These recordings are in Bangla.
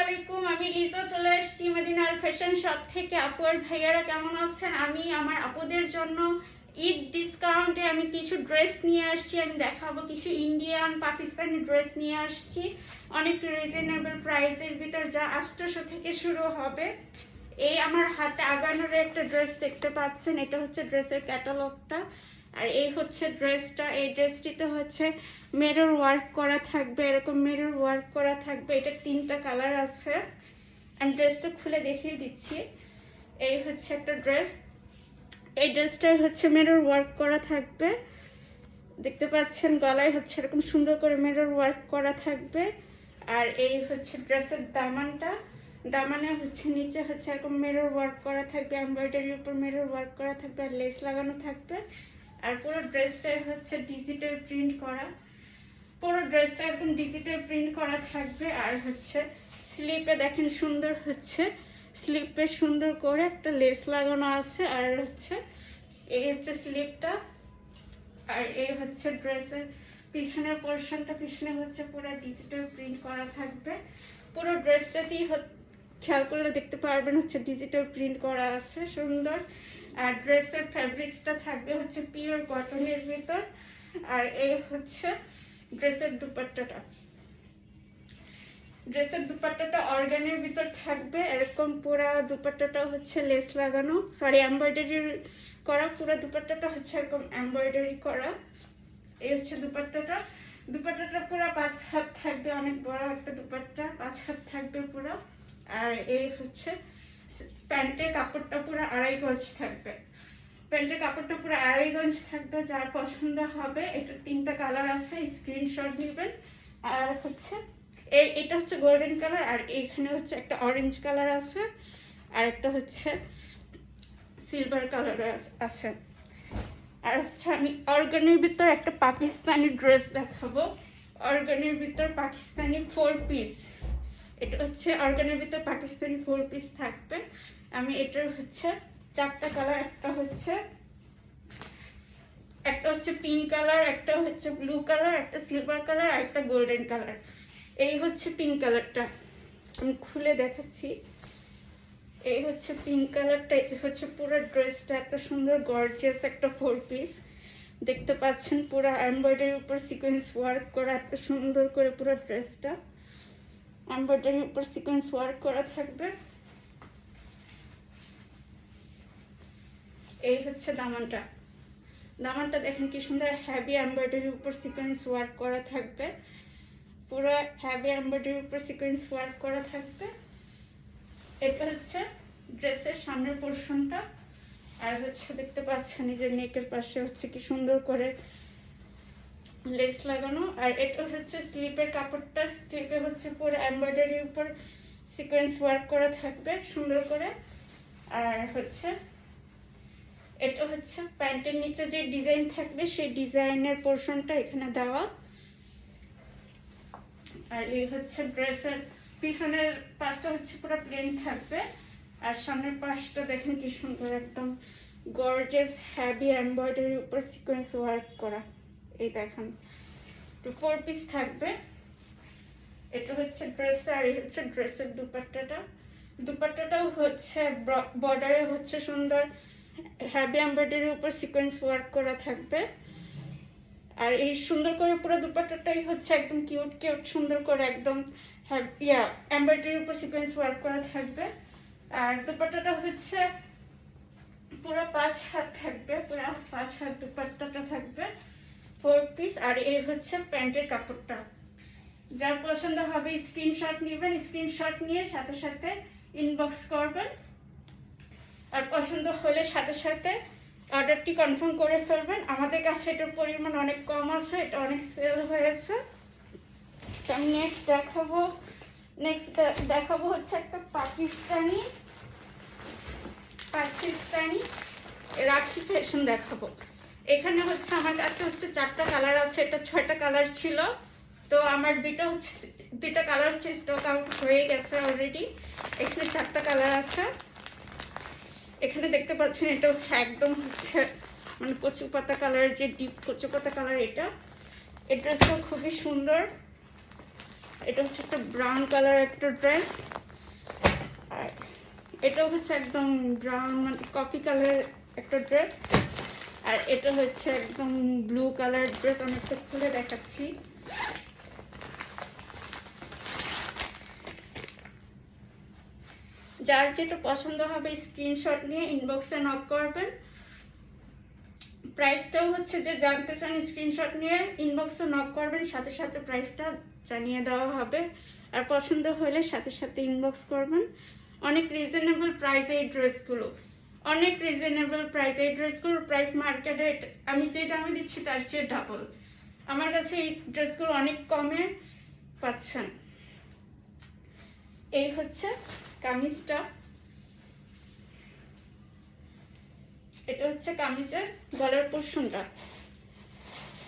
আলাইকুম। আমি লিজা চলে এসেছি মদিনাল ফ্যাশন শপ থেকে। আপু ভাইয়ারা কেমন আছেন? আমি আমার আপুদের জন্য ঈদ ডিসকাউন্টে আমি কিছু ড্রেস নিয়ে আসছি। আমি দেখাবো কিছু ইন্ডিয়ান পাকিস্তানি ড্রেস নিয়ে আসছি। অনেক রিজনেবল প্রাইসের ভিতর যা আটশোশো থেকে শুরু হবে। এই আমার হাতে আগানোর একটা ড্রেস দেখতে পাচ্ছেন। এটা হচ্ছে ড্রেসের ক্যাটালগটা আর এই হচ্ছে ড্রেসটা, এই ড্রেসটিতে হচ্ছে মেরর ওয়ার্ক করা থাকবে, এরকম মেরর ওয়ার্ক করা থাকবে। এটা তিনটা কালার আছে। আমি ড্রেসটা খুলে দেখিয়ে দিচ্ছি। এই হচ্ছে একটা ড্রেস। এই ড্রেসটাই হচ্ছে মেরর ওয়ার্ক করা থাকবে। দেখতে পাচ্ছেন গলায় হচ্ছে এরকম সুন্দর করে মেরর ওয়ার্ক করা থাকবে। আর এই হচ্ছে ড্রেসের দামানটা। দামানে হচ্ছে নিচে হচ্ছে এরকম মেরর ওয়ার্ক করা থাকবে এমব্রয়ডারির উপর মেরর ওয়ার্ক করা থাকবে, আর লেস লাগানো থাকবে। আর পুরো ড্রেসটাই হচ্ছে ডিজিটাল প্রিন্ট করা। পুরো ড্রেসটা একদম ডিজিটাল প্রিন্ট করা থাকবে। আর হচ্ছে স্লিপে দেখেন সুন্দর হচ্ছে। স্লিপে সুন্দর করে একটা লেস লাগানো আছে। আর হচ্ছে এই হচ্ছে স্লিপটা আর এই হচ্ছে ড্রেসের পিছনের পোর্শনটা পিছনে হচ্ছে পুরো ডিজিটাল প্রিন্ট করা থাকবে। পুরো ড্রেসটাতেই খেয়াল করলে দেখতে পারবেন হচ্ছে ডিজিটাল প্রিন্ট করা আছে সুন্দর। আর ড্রেসের ফ্যাব্রিক্সটা থাকবে হচ্ছে পিওর কটনের ভিতর, আর এই হচ্ছে ড্রেসের দুপাট্টাটা। ড্রেসের দুপাট্টাটা অর্গানের ভিতর থাকবে, এরকম পুরা দুপাট্টাটা হচ্ছে লেস লাগানো। সরি এমব্রয়ডারি করা, পুরো দুপাট্টাটা হচ্ছে এরকম এমব্রয়ডারি করা। এই হচ্ছে দুপাট্টাটা। দুপাট্টাটা পুরো পাঁচ হাত থাকবে, অনেক বড় একটা দুপাট্টা, পাঁচ হাত থাকবে পুরো। আর এই হচ্ছে প্যান্টের কাপড়টা পুরো আড়াই থাকবে। প্যান্টের কাপড়টা পুরো আড়াই থাকবে, যার পছন্দ হবে। এটা তিনটা কালার আছে স্ক্রিনশট নেবেন। আর হচ্ছে, এই, এটা হচ্ছে গোল্ডেন কালার আর এইখানে হচ্ছে একটা অরেঞ্জ কালার আছে, আর একটা হচ্ছে সিলভার কালার আছে। আর হচ্ছে আমি অর্গানের ভিতর একটা পাকিস্তানি ড্রেস দেখাবো। অর্গানের ভিতর পাকিস্তানি ফোর পিস এটা হচ্ছে অর্গানের ভিতর পাকিস্তানি ফোর পিস থাকবে। আমি এটার হচ্ছে চারটা কালার একটা হচ্ছে একটা হচ্ছে পিঙ্ক কালার একটা হচ্ছে ব্লু কালার একটা সিলভার কালার আর একটা গোল্ডেন কালার এই হচ্ছে পিঙ্ক কালারটা আমি খুলে দেখাচ্ছি। এই হচ্ছে পিঙ্ক কালারটা এই হচ্ছে পুরো ড্রেসটা এত সুন্দর গর্জিয়াস একটা ফোর পিস দেখতে পাচ্ছেন পুরো এমব্রয়ডারির উপর সিকোয়েন্স ওয়ার্ক করা, এত সুন্দর করে পুরো ড্রেসটা এমব্রয়ডারির উপর সিকোয়েন্স ওয়ার্ক করা থাকবে। এই হচ্ছে দামানটা। দামানটা দেখেন কি সুন্দর হ্যাভি এমব্রয়ডারির উপর সিকোয়েন্স ওয়ার্ক করা থাকবে। পুরো হ্যাভি এমব্রয়ডারির উপর সিকোয়েন্স ওয়ার্ক করা থাকবে। এটা হচ্ছে ড্রেসের সামনের পোর্শনটা আর হচ্ছে দেখতে পাচ্ছেন নিজের নেকের পাশে হচ্ছে কি সুন্দর করে লেস লাগানো। আর এটা হচ্ছে স্লিপের কাপড়টা স্লিপে হচ্ছে পুরো এমব্রয়ডারির উপর সিকোয়েন্স ওয়ার্ক করা থাকবে সুন্দর করে। আর হচ্ছে এটা হচ্ছে প্যান্টের নিচে যে ডিজাইন থাকবে, সেই ডিজাইনের পোর্শনটা এখানে দেওয়া। আর এই হচ্ছে ড্রেসের পিছনের পাশটা হচ্ছে পুরো প্লেন থাকবে। আর সামনের পাশটা দেখেন কি সুন্দর একদম গর্জেস হ্যাভি এমব্রয়ডারির উপর সিকোয়েন্স ওয়ার্ক করা। এই দেখেন ফোর পিস থাকবে। এটা হচ্ছে ড্রেসটা আর এই হচ্ছে ড্রেসের দুপাট্টাটা। দুপাট্টাটাও হচ্ছে বর্ডারে হচ্ছে সুন্দর হ্যাভি এমব্রয়ডারির উপর সিকোয়েন্স ওয়ার্ক করা থাকবে। আর এই সুন্দর করে পুরো দুপাট্টাটাই হচ্ছে একদম কিউট কিউট সুন্দর করে একদম ইয়া এমব্রয়ডারির উপর সিকোয়েন্স ওয়ার্ক করা থাকবে। আর দুপাট্টাটা হচ্ছে পুরো পাঁচ হাত থাকবে, পুরো পাঁচ হাত দুপাট্টাটা থাকবে ফোর পিস আর এই হচ্ছে প্যান্টের কাপড়টা। যার পছন্দ হবে স্ক্রিনশট নেবেন স্ক্রিনশট নিয়ে সাথে সাথে ইনবক্স করবেন। আর পছন্দ হলে সাথে সাথে অর্ডারটি কনফার্ম করে ফেলবেন। আমাদের কাছে এটার পরিমাণ অনেক কম আছে, এটা অনেক সেল হয়েছে। তো আমি নেক্সট দেখাবো। নেক্সট দেখাবো হচ্ছে একটা পাকিস্তানি পাকিস্তানি রাখি ফ্যাশন দেখাবো। এখানে হচ্ছে আমার কাছে হচ্ছে চারটা কালার আছে, এটা ছয়টা কালার ছিল। তো আমার দুটো হচ্ছে, দুইটা কালার হচ্ছে স্টক আউট হয়ে গেছে অলরেডি এখানে চারটা কালার আছে। এখানে দেখতে পাচ্ছেন, এটা হচ্ছে একদম হচ্ছে মানে কচু পাতা কালারের যে ডিপ কচু পাতা কালার এটা। এই ড্রেসটা খুবই সুন্দর। এটা হচ্ছে একটা ব্রাউন কালার একটা ড্রেস আর এটাও হচ্ছে একদম ব্রাউন মানে কফি কালার একটা ড্রেস আর এটা হচ্ছে একদম ব্লু কালার ড্রেস একটা খুলে দেখাচ্ছি। যার যেটা পছন্দ হবে স্ক্রিনশট নিয়ে ইনবক্সে নক করবেন। প্রাইসটাও হচ্ছে যে জানতে চান স্ক্রিনশট নিয়ে ইনবক্সে নক করবেন, সাথে সাথে প্রাইসটা জানিয়ে দেওয়া হবে। আর পছন্দ হলে সাথে সাথে ইনবক্স করবেন। অনেক রিজনেবল প্রাইস এই ড্রেসগুলো অনেক রিজনেবল প্রাইস এই ড্রেসগুলোর প্রাইস মার্কেটে আমি যে দামে দিচ্ছি তার চেয়ে ডাবল আমার কাছে এই ড্রেসগুলো অনেক কমে পাচ্ছেন। এই হচ্ছে কামিজটা। এটা হচ্ছে কামিজের গলার পোর্শনটা।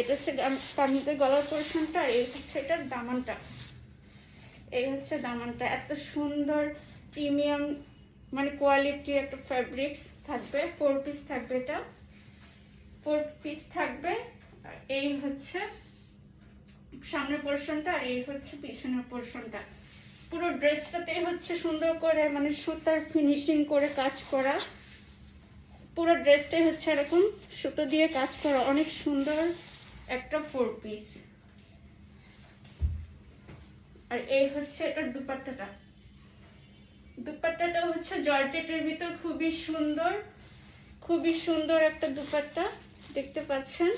এটা হচ্ছে কামিজের গলার পোর্শনটা, আর এই হচ্ছে এটার দামানটা। এই হচ্ছে দামানটা। এত সুন্দর, প্রিমিয়াম মানে কোয়ালিটি একটা ফ্যাব্রিক্স থাকবে ফোর পিস থাকবে এটা। ফোর পিস থাকবে এই হচ্ছে সামনের পোর্শনটা, আর এই হচ্ছে পিছনের পোর্শনটা। পুরো ড্রেসটাতে হচ্ছে সুন্দর করে মানে সুতার ফিনিশিং করে কাজ করা। পুরো ড্রেসটাই হচ্ছে এরকম সুতো দিয়ে কাজ করা। অনেক সুন্দর একটা ফোর পিস আর এই হচ্ছে এটার দুপাট্টাটা। দুপাট্টাটা হচ্ছে জর্জেটের ভিতর খুবই সুন্দর খুবই সুন্দর একটা দুপাট্টা। দেখতে পাচ্ছেন?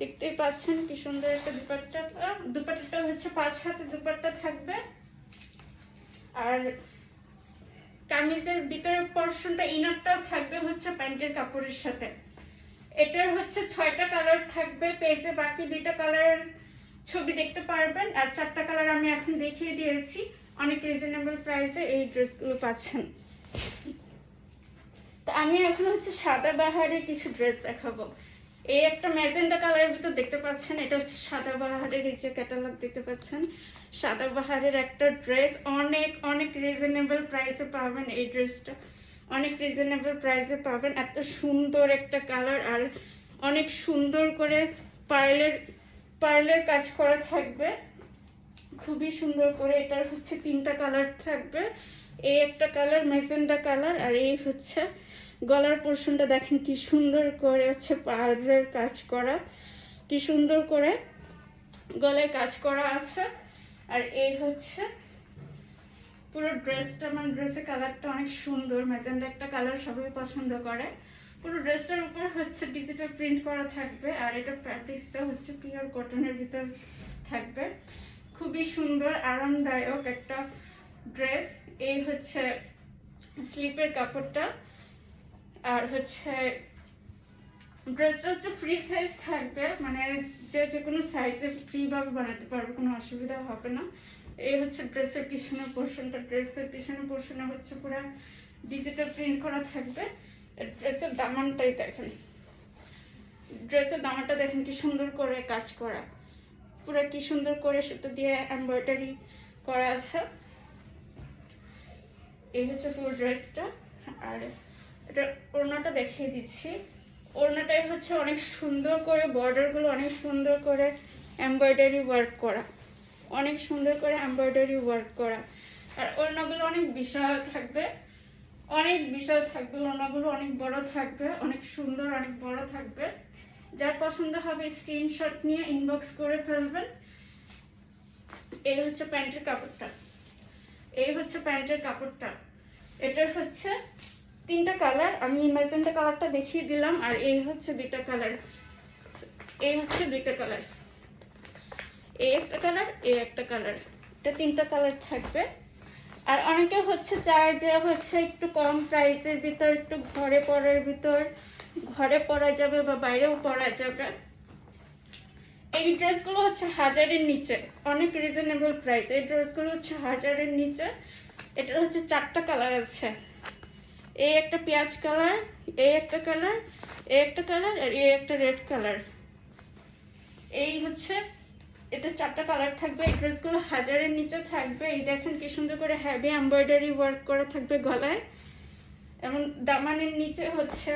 দেখতেই পাচ্ছেন কি সুন্দর একটা দুপাট্টা। দুপাট্টাটা হচ্ছে পাঁচ হাতে দুপাট্টা থাকবে। আর কামিজের ভিতরের পর্শনটা ইনারটাও থাকবে হচ্ছে প্যান্টের কাপড়ের সাথে। এটার হচ্ছে ছয়টা কালার থাকবে, পেজে বাকি দুইটা কালার ছবি দেখতে পারবেন। আর চারটা কালার আমি এখন দেখিয়ে দিয়েছি। অনেক রিজনেবল প্রাইসে এই ড্রেসগুলো পাচ্ছেন। তো আমি এখন হচ্ছে সাদা বাহারের কিছু ড্রেস দেখাবো। এই একটা ম্যাজেন্ডা কালারের ভিতর দেখতে পাচ্ছেন, এটা হচ্ছে সাদা বাহারের এই যে ক্যাটালগ দেখতে পাচ্ছেন। সাদা বাহারের একটা ড্রেস অনেক অনেক রিজনেবল প্রাইসে পাবেন এই ড্রেসটা অনেক রিজনেবল প্রাইসে পাবেন, এত সুন্দর একটা কালার আর অনেক সুন্দর করে পার্লের পার্লের কাজ করা থাকবে। খুবই সুন্দর করে এটার হচ্ছে তিনটা কালার থাকবে। এই একটা কালার মেজেন্ডা কালার আর এই হচ্ছে গলার পোর্শনটা দেখেন কি সুন্দর করে হচ্ছে পার্লের কাজ করা, কি সুন্দর করে গলায় কাজ করা আছে। আর এই হচ্ছে পুরো ড্রেসটা মানে ড্রেসের কালারটা অনেক সুন্দর, ম্যাজেন্ডা একটা কালার সবাই পছন্দ করে। পুরো ড্রেসটার উপর হচ্ছে ডিজিটাল প্রিন্ট করা থাকবে, আর এটা প্র্যাকটিসটা হচ্ছে পিওর কটনের ভিতর থাকবে। খুবই সুন্দর, আরামদায়ক একটা ড্রেস এই হচ্ছে স্লিপের কাপড়টা। আর হচ্ছে ড্রেসটা হচ্ছে ফ্রি সাইজ থাকবে মানে যে যে কোনো সাইজে ফ্রিভাবে বানাতে পারবে, কোনো অসুবিধা হবে না। এই হচ্ছে ড্রেসের পিছনের পোর্শনটা ড্রেসের পিছনের পোর্শনে হচ্ছে পুরো ডিজিটাল প্রিন্ট করা থাকবে। ড্রেসের দামানটাই দেখেন। ড্রেসের দামানটা দেখেন কি সুন্দর করে কাজ করা। পুরো কি সুন্দর করে সুতো দিয়ে এমব্রয়ডারি করা আছে। এই হচ্ছে পুরো ড্রেসটা। আর এটা ওড়নাটা দেখিয়ে দিচ্ছি। ওড়নাটাই হচ্ছে অনেক সুন্দর করে, বর্ডারগুলো অনেক সুন্দর করে এমব্রয়ডারি ওয়ার্ক করা। অনেক সুন্দর করে এমব্রয়ডারি ওয়ার্ক করা। আর ওড়নাগুলো অনেক বিশাল থাকবে। অনেক বিশাল থাকবে, ওড়নাগুলো অনেক বড় থাকবে, অনেক সুন্দর, অনেক বড় থাকবে। যার পছন্দ হবে স্ক্রিনশট নিয়ে ইনবক্স করে ফেলবেন। এই হচ্ছে প্যান্টের কাপড়টা। এই হচ্ছে প্যান্টের কাপড়টা। এটা হচ্ছে তিনটা কালার, আমি ম্যাজেন্টা কালারটা দেখিয়ে দিলাম, আর এই হচ্ছে দুইটা কালার। এই হচ্ছে দুইটা কালার। এই একটা কালার, এই একটা কালার। এটা তিনটা কালার থাকবে। আর অনেকে হচ্ছে চায় যে হচ্ছে একটু কম প্রাইসের ভিতর, একটু ঘরে পরার ভিতর। ঘরে পরা যাবে বা বাইরেও পরা যাবে। এই ড্রেসগুলো হচ্ছে হাজারের নিচে। অনেক রিজনেবল প্রাইস এই ড্রেসগুলো হচ্ছে হাজারের নিচে। এটার হচ্ছে চারটা কালার আছে। এই একটা পেঁয়াজ কালার এই একটা কালার এই একটা কালার আর এই একটা রেড কালার এই হচ্ছে, এটা চারটা কালার থাকবে, এই ড্রেসগুলো হাজারের নিচে থাকবে। এই দেখেন কি সুন্দর করে হ্যাভি এমব্রয়ডারি ওয়ার্ক করা থাকবে গলায়। এবং দামানের নিচে হচ্ছে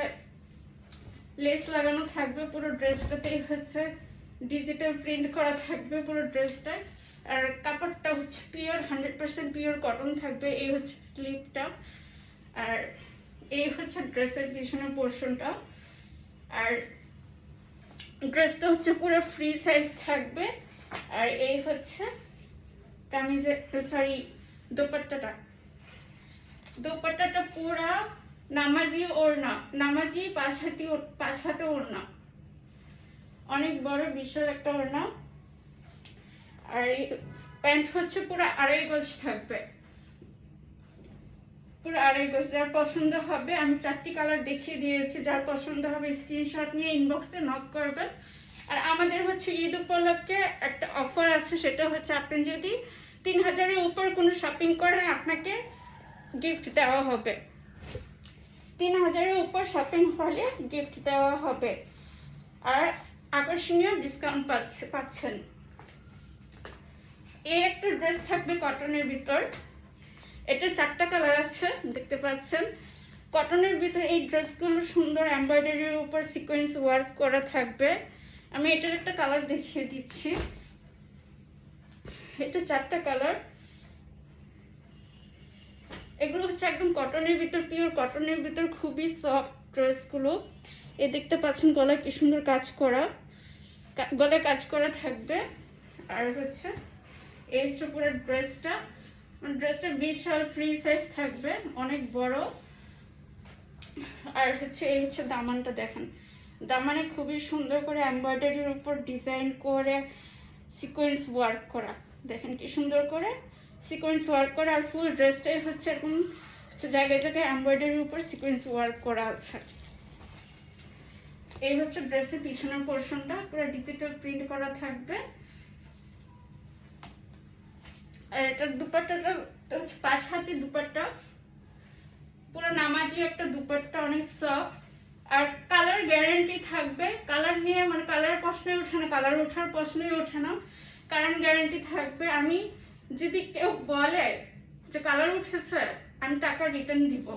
লেস লাগানো থাকবে পুরো ড্রেসটাতেই হচ্ছে। ডিজিটাল প্রিন্ট করা থাকবে পুরো ড্রেসটায় আর কাপড়টা হচ্ছে pure hundred percent pure cotton থাকবে, এই হচ্ছে স্লিপটা আর এই হচ্ছে ড্রেসের পিছনের পোর্শনটা আর ড্রেসটা হচ্ছে পুরো ফ্রি সাইজ থাকবে। আর এই হচ্ছে কামিজের সরি দোপাট্টাটা। দোপাট্টাটা পুরা নামাজি ওড়না, নামাজি পাঁচ হাতি পাঁচ হাতে ওড়না। অনেক বড়, বিশাল একটা ওড়না। আর প্যান্ট হচ্ছে পুরো আড়াই গজ থাকবে। পুরো আড়াই গজ, যার পছন্দ হবে, আমি চারটি কালার দেখিয়ে দিয়েছি, যার পছন্দ হবে স্ক্রিনশট নিয়ে ইনবক্সে নক করবেন। আর আমাদের হচ্ছে ঈদ উপলক্ষে একটা অফার আছে, সেটা হচ্ছে আপনি যদি তিন হাজারের উপর কোনো শপিং করেন, আপনাকে গিফট দেওয়া হবে। তিন হাজারের উপর শপিং হলে গিফট দেওয়া হবে। আর আকর্ষণীয় ডিসকাউন্ট পাচ্ছে, পাচ্ছেন। এই একটা ড্রেস থাকবে কটনের ভিতর। এটা চারটা কালার আছে, দেখতে পাচ্ছেন। কটনের ভিতর এই ড্রেসগুলো সুন্দর এমব্রয়ডারির উপর সিকোয়েন্স ওয়ার্ক করা থাকবে। আমি এটার একটা কালার দেখিয়ে দিচ্ছি। এটা চারটা কালার এগুলো হচ্ছে একদম কটনের ভিতর পিওর কটনের ভিতর খুবই সফট ড্রেসগুলো এ দেখতে পাচ্ছেন গলায় কি সুন্দর কাজ করা। গলায় কাজ করা থাকবে। আর হচ্ছে এই হচ্ছে পুরো ড্রেসটা ড্রেসটা বিশাল ফ্রি সাইজ থাকবে, অনেক বড়। আর হচ্ছে, এই হচ্ছে দামানটা দেখেন। দামানে খুবই সুন্দর করে এমব্রয়ডারির উপর ডিজাইন করে সিকোয়েন্স ওয়ার্ক করা। দেখেন কি সুন্দর করে সিকোয়েন্স ওয়ার্ক করা আর ফুল ড্রেসটাই হচ্ছে এরকম হচ্ছে জায়গায় জায়গায় এমব্রয়ডারির উপর সিকোয়েন্স ওয়ার্ক করা আছে। এই হচ্ছে ড্রেসের পিছনের পোর্শনটা পুরো ডিজিটাল প্রিন্ট করা থাকবে। আর এটার দুপাট্টাটা পাঁচ হাতি দুপাট্টা। পুরো নামাজি একটা দুপাট্টা, অনেক সফট আর কালার গ্যারান্টি থাকবে। কালার নিয়ে মানে কালার প্রশ্নই ওঠে না কালার ওঠার প্রশ্নই ওঠে না। কারণ গ্যারান্টি থাকবে। আমি যদি কেউ বলে যে কালার উঠেছে, আমি টাকা রিটার্ন দিব।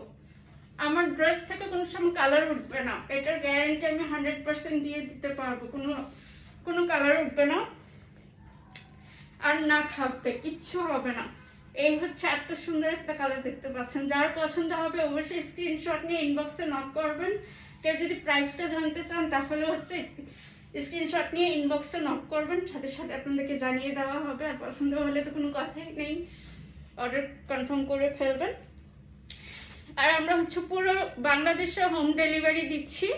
আমার ড্রেস থেকে কোনো সময় কালার উঠবে না। এটার গ্যারান্টি আমি হান্ড্রেড পার্সেন্ট দিয়ে দিতে পারব। কোনো কোনো কালার উঠবে না। আর না খাবে কিচ্ছু হবে না। এই হচ্ছে এত সুন্দর একটা কালার দেখতে পাচ্ছেন। যার পছন্দ হবে অবশ্যই স্ক্রিনশট নিয়ে ইনবক্সে নক করবেন। কেউ যদি প্রাইসটা জানতে চান, তাহলে হচ্ছে স্ক্রিনশট নিয়ে ইনবক্সে নক করবেন। সাথে সাথে আপনাদেরকে জানিয়ে দেওয়া হবে। আর পছন্দ হলে তো কোনো কথাই নেই। অর্ডার কনফার্ম করে ফেলবেন। আর আমরা হচ্ছে পুরো বাংলাদেশে হোম ডেলিভারি দিচ্ছি।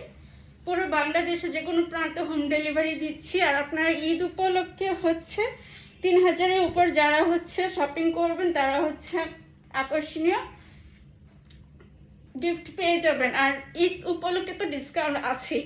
পুরো বাংলাদেশে যে কোনো প্রান্তে হোম ডেলিভারি দিচ্ছি। আর আপনারা ঈদ উপলক্ষে হচ্ছে তিন হাজারের উপর যারা হচ্ছে শপিং করবেন, তারা হচ্ছে আকর্ষণীয় গিফট পেয়ে যাবেন। আর ঈদ উপলক্ষে তো ডিসকাউন্ট আছেই।